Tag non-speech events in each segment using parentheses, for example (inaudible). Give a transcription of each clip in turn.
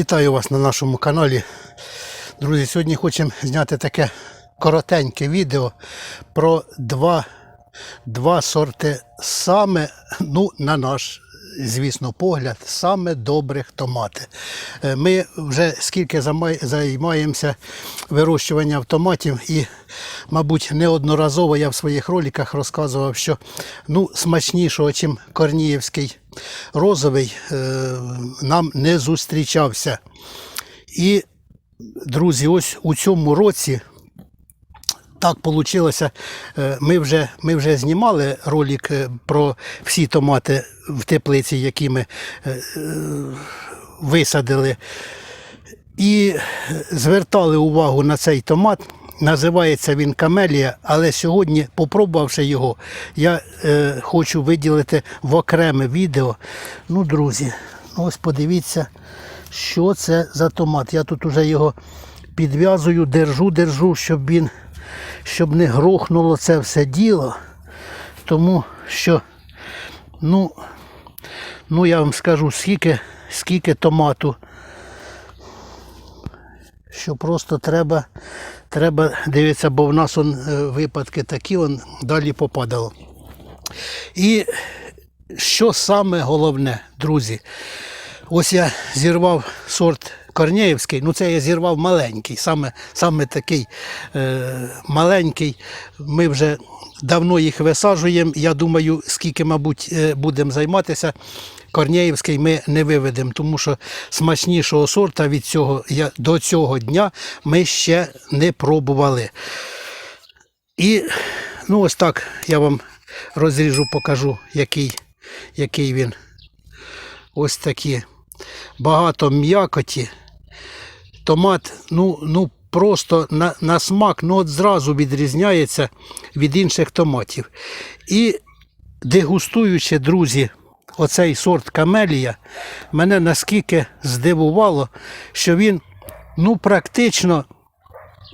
Вітаю вас на нашому каналі. Друзі, сьогодні хочемо зняти таке коротеньке відео про два, два сорти саме, ну, на наш, звісно, погляд, саме добрих томати. Е, Ми вже скільки займаємося вирощуванням томатів і, мабуть, неодноразово я в своїх роликах розказував, що ну, смачнішого, чим корніївський розовий, е, нам не зустрічався. І, друзі, ось у цьому році так вийшло. Ми вже, ми вже знімали ролик е, про всі томати в теплиці, які ми е, е, висадили. І звертали увагу на цей томат. Називається він камелія, але сьогодні, попробувавши його, я е, хочу виділити в окреме відео. Ну, друзі, ну ось подивіться, що це за томат. Я тут уже його підв'язую, держу, держу, щоб він щоб не грохнуло це все діло. Тому що, ну, ну я вам скажу, скільки, скільки томату що просто треба, треба дивитися, бо в нас он, е, випадки такі, он, далі попадало. І що саме головне, друзі, ось я зірвав сорт Корнеївський, ну це я зірвав маленький, саме, саме такий е, маленький. Ми вже давно їх висаджуємо. Я думаю, скільки, мабуть, е, будемо займатися. Корнеївський ми не виведемо, тому що смачнішого сорта від цього я, до цього дня ми ще не пробували. І ну ось так я вам розріжу, покажу, який, який він. Ось такі. Багато м'якоті. Томат, ну, ну просто на, на смак ну, от зразу відрізняється від інших томатів. І дегустуючи, друзі, оцей сорт камелія, мене наскільки здивувало, що він ну, практично.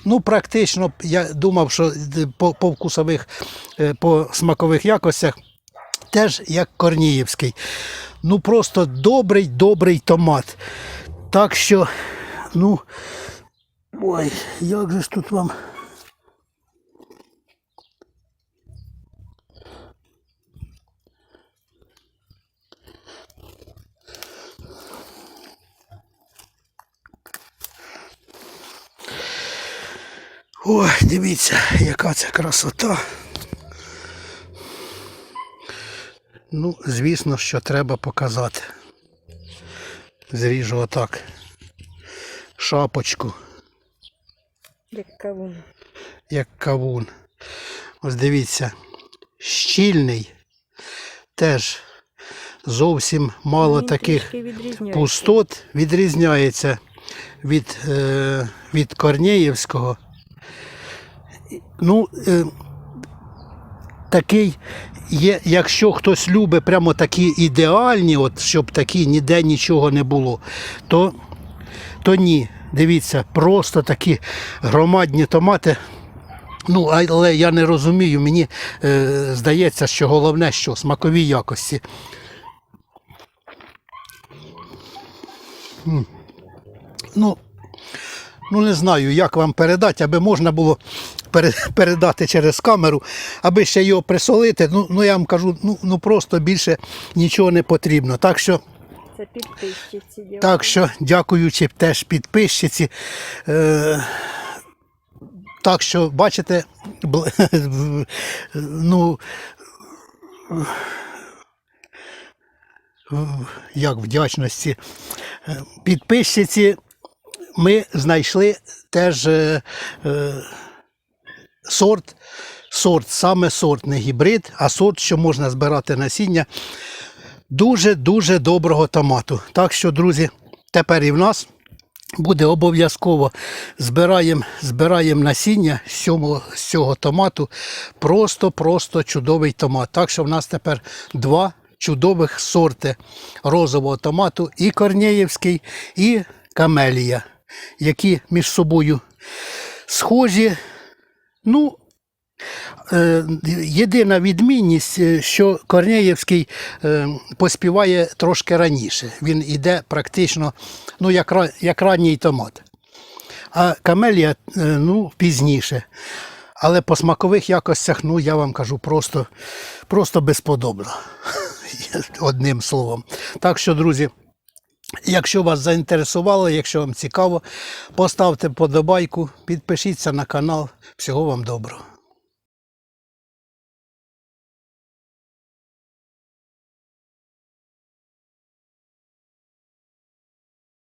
Ну, практично, я думав, що по, по вкусових, е, по смакових якостях теж як Корніївський. Ну, просто добрий, добрий томат. Так що, ну, ой, як же ж тут вам. Ой, дивіться, яка це красота. Ну, звісно, що треба показати. Зріжу отак. Шапочку, Як кавун. як кавун. Ось дивіться, щільний. Теж зовсім мало Він таких пустот відрізняється від, е, від Корнеївського. Ну, е, такий є, якщо хтось любить прямо такі ідеальні, от, щоб такі ніде нічого не було, то, то ні. Дивіться, просто такі громадні томати. Ну, але я не розумію, мені е, здається, що головне, що смакові якості. Ну, ну не знаю, як вам передати, аби можна було передати через камеру, аби ще його присолити. Ну, ну я вам кажу, ну, ну просто більше нічого не потрібно. Так що, Це підписчиці. дякую. так що дякуючи теж підписчиці. Е, так що, бачите, (laughs) ну, як вдячності е, підписчиці ми знайшли теж е, е, сорт, сорт, саме сорт, не гібрид, а сорт, що можна збирати насіння дуже-дуже доброго томату. Так що, друзі, тепер і в нас буде обов'язково збираємо збираємо насіння з цього, з цього томату. Просто-просто чудовий томат. Так що в нас тепер два чудових сорти розового томату і Корнеївський, і Камелія, які між собою схожі. Ну, Єдина відмінність, е, що Корнеєвський е, поспіває трошки раніше. Він іде практично ну, як, як ранній томат. А камелія е, ну, пізніше. Але по смакових якостях, ну я вам кажу, просто, просто безподобно. (laughs) Одним словом. Так що, друзі, Якщо вас заінтересувало, якщо вам цікаво, поставте подобайку, підпишіться на канал. Всього вам доброго.